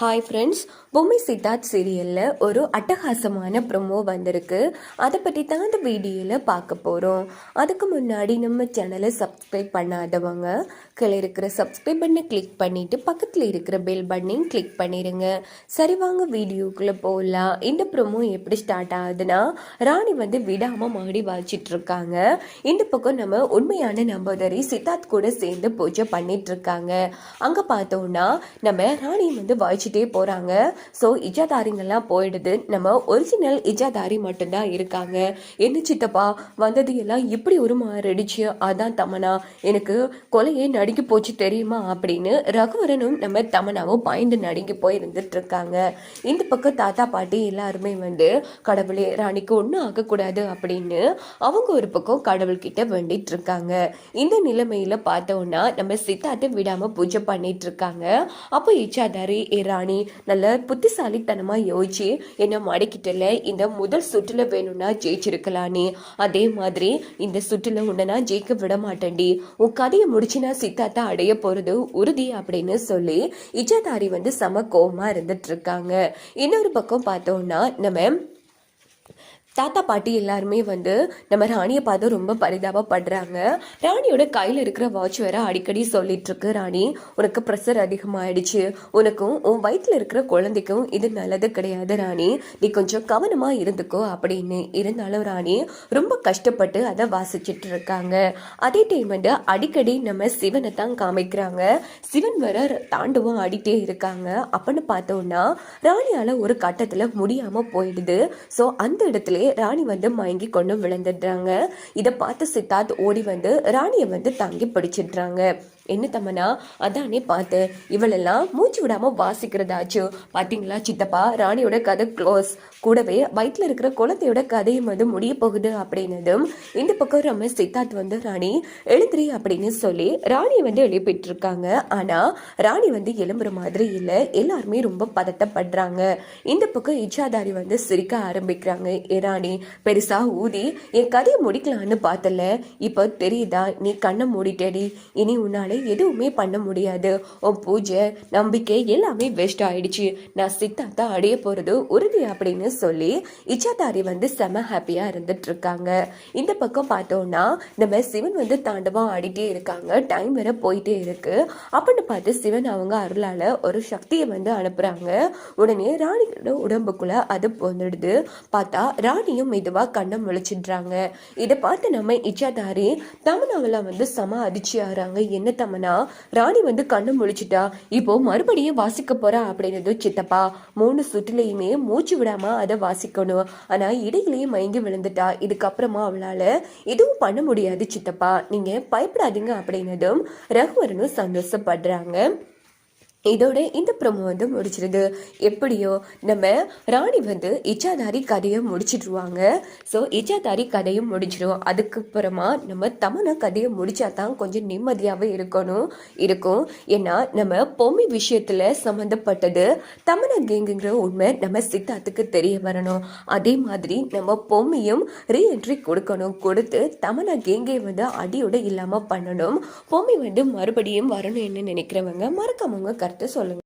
Hi friends பொம்மை சித்தார்த் சீரியலில் ஒரு அட்டகாசமான ப்ரொமோ வந்திருக்கு. அதை பற்றி தான் அந்த வீடியோவில் பார்க்க போகிறோம் அதுக்கு முன்னாடி நம்ம சேனலை சப்ஸ்கிரைப் பண்ணாதவங்க கீழே இருக்கிற சப்ஸ்கிரைப் பண்ணை கிளிக் பண்ணிவிட்டு பக்கத்தில் இருக்கிற பெல் பட்டனையும் கிளிக் பண்ணிடுங்க சரி வாங்க வீடியோக்குள்ளே போகலாம் இந்த ப்ரொமோ எப்படி ஸ்டார்ட் ஆகுதுன்னா ராணி வந்து விடாமல் மாடி வாச்சிட்டு இருக்காங்க. இந்த பக்கம் நம்ம உண்மையான நம்பதரி சித்தார்த் கூட சேர்ந்து பூஜை பண்ணிகிட்ருக்காங்க அங்கே பார்த்தோன்னா நம்ம ராணி வந்து வாய்ச்சிட்டே போகிறாங்க ஸோ இஜாதாரிங்கெல்லாம் போயிடுது. நம்ம ஒரிஜினல் இஜாதாரி மட்டும்தான் இருக்காங்க. என்ன சித்தப்பா வந்தது எல்லாம் இப்படி ஒரு மாறிடுச்சு அதான் தமனா. எனக்கு கொலையே நடுங்கி போச்சு தெரியுமா? அப்படின்னு ரகுவரனும் நம்ம தமனாவும் பயந்து நடுங்கி போய் இருந்துட்டு இருக்காங்க இந்த பக்கம் தாத்தா பாட்டி எல்லாருமே வந்து கடவுளே ராணிக்கு ஒன்றும் ஆகக்கூடாது அப்படின்னு அவங்க ஒரு பக்கம் கடவுள்கிட்ட வேண்டிட்டு இருக்காங்க இந்த நிலைமையில பார்த்தோம்னா நம்ம சித்தார்த்தை விடாம பூஜை பண்ணிட்டு இருக்காங்க அப்போ இச்சா ஏ ராணி நல்ல புத்திசாலித்தனமா யோசிச்சு என்ன மடக்கிட்டல இந்த முதல் சுற்றுல வேணும்னா ஜெயிச்சிருக்கலானே. அதே மாதிரி இந்த சுற்றுல உன்னை நான் ஜெயிக்க விட மாட்டேன்டி. உன் கதையை முடிச்சு நான் சித்தார்த்தா அடைய போறது உறுதி அப்படின்னு சொல்லி இஜாதாரி வந்து சம கோபமாக இருந்துட்டு இருக்காங்க. இன்னொரு பக்கம் பார்த்தோம்னா நம்ம தாத்தா பாட்டி எல்லாருமே வந்து நம்ம ராணியை பார்த்து ரொம்ப பரிதாபப்படுறாங்க. ராணியோட கையில் இருக்கிற வாட்ச் வேற அடிக்கடி சொல்லிட்டு இருக்கு ராணி. உனக்கு ப்ரெஷர் அதிகமாயிடுச்சு. உனக்கும் உன் வயிற்றில் இருக்கிற குழந்தைக்கும் இது நல்லது கிடையாது ராணி. நீ கொஞ்சம் கவனமா இருந்துக்கோ அப்படின்னு இருந்தாலும் ராணி ரொம்ப கஷ்டப்பட்டு அதை வாசிச்சுட்டு இருக்காங்க. அதே டைம் வந்து அடிக்கடி நம்ம சிவனை தான் காமிக்கிறாங்க. சிவன் வர தாண்டவம் ஆடிட்டே இருக்காங்க. அப்படின்னு பார்த்தோம்னா ராணியால ஒரு கட்டத்தில் முடியாம போயிடுது. ஸோ அந்த இடத்துல ராணி வந்து மயங்கி கொண்டு விழுந்துடுறாங்க. இதை பார்த்து சித்தார்த் ஓடி வந்து ராணியை வந்து தாங்கி பிடிச்சிடுறாங்க. என்ன தம்மனா அதானே பார்த்து. இவளெல்லாம் மூச்சு விடாம வாசிக்கிறதாச்சும் பாத்தீங்களா சித்தப்பா? ராணியோட கதை க்ளோஸ் கூடவே வயிற்றுல இருக்கிற குழந்தையோட கதையும் வந்து முடிய போகுது அப்படின்னதும் இந்த பக்கம் நம்ம சித்தார்த் வந்து ராணி எழுந்திரி அப்படின்னு சொல்லி ராணியை வந்து எழுப்பிட்டு இருக்காங்க ஆனா ராணி வந்து எழும்புற மாதிரி இல்லை. எல்லாருமே ரொம்ப பதட்டப்படுறாங்க. இந்த பக்கம் இச்சாதாரி வந்து சிரிக்க ஆரம்பிக்கிறாங்க. ஏ ராணி பெருசா ஊதி என் கதையை முடிக்கலான்னு பார்த்தல. இப்போ தெரியுதா? நீ கண்ணை மூடிட்டேடி. இனி உன்னால எதுவுமே பண்ண முடியாது. உன் பூஜை நம்பிக்கை எல்லாமே வேஸ்ட் ஆயிடுச்சு. நான் சித்தார்த்தா அடைய போகிறது உறுதி அப்படின்னு சொல்லி இச்சாதாரி வந்து செம ஹாப்பியாக இருந்துட்டு இருக்காங்க. இந்த பக்கம் பார்த்தோம்னா நம்ம சிவன் வந்து தாண்டவம் ஆடிட்டே இருக்காங்க. டைம் வேற போயிட்டே இருக்கு. அப்படின்னு பார்த்து சிவன் அவங்க அருளால் ஒரு சக்தியை வந்து அனுப்புகிறாங்க உடனே ராணியோட உடம்புக்குள்ள அது வந்துடுது பார்த்தா ராணியும் மெதுவாக கண்ணை முழிச்சிடுறாங்க. இதை பார்த்து நம்ம இச்சாதாரி தமனாவெல்லாம் வந்து சம அதிர்ச்சி ஆகிறாங்க என்ன தமனா ராணி வந்து கண்ணு முழிச்சிட்டா இப்போ மறுபடியும் வாசிக்க போறா? அப்படின்னது சித்தப்பா மூணு சுற்றுலையுமே மூச்சு விடாம அதை வாசிக்கணும். ஆனா இடையிலேயே மயங்கி விழுந்துட்டா. இதுக்கப்புறமா அவளால எதுவும் பண்ண முடியாது சித்தப்பா. நீங்க பயப்படாதீங்க அப்படின்னதும் ரகுவரனும் சந்தோஷப்படுறாங்க. இதோட இந்த ப்ரொமோ வந்து முடிச்சிருது. எப்படியோ நம்ம ராணி வந்து இச்சாதாரி கதையை முடிச்சிடுவாங்க ஸோ இச்சாதாரி கதையும் முடிச்சிடும் அதுக்கப்புறமா நம்ம தமனா கதையை முடிச்சா தான் கொஞ்சம் நிம்மதியாகவே இருக்கணும் இருக்கும். ஏன்னா நம்ம பொம்மி விஷயத்தில் சம்மந்தப்பட்டது தமனா கேங்குங்கிற உண்மை நம்ம சித்தாத்துக்கு தெரிய வரணும். அதே மாதிரி நம்ம பொம்மியும் ரீஎன்ட்ரி கொடுக்கணும். கொடுத்து தமனா கேங்கை வந்து அடியோட இல்லாமல் பண்ணணும். பொம்மி வந்து மறுபடியும் வரணும் என்ன நினைக்கிறவங்க மறக்காம உங்க கருத்து சொல்லுங்கள்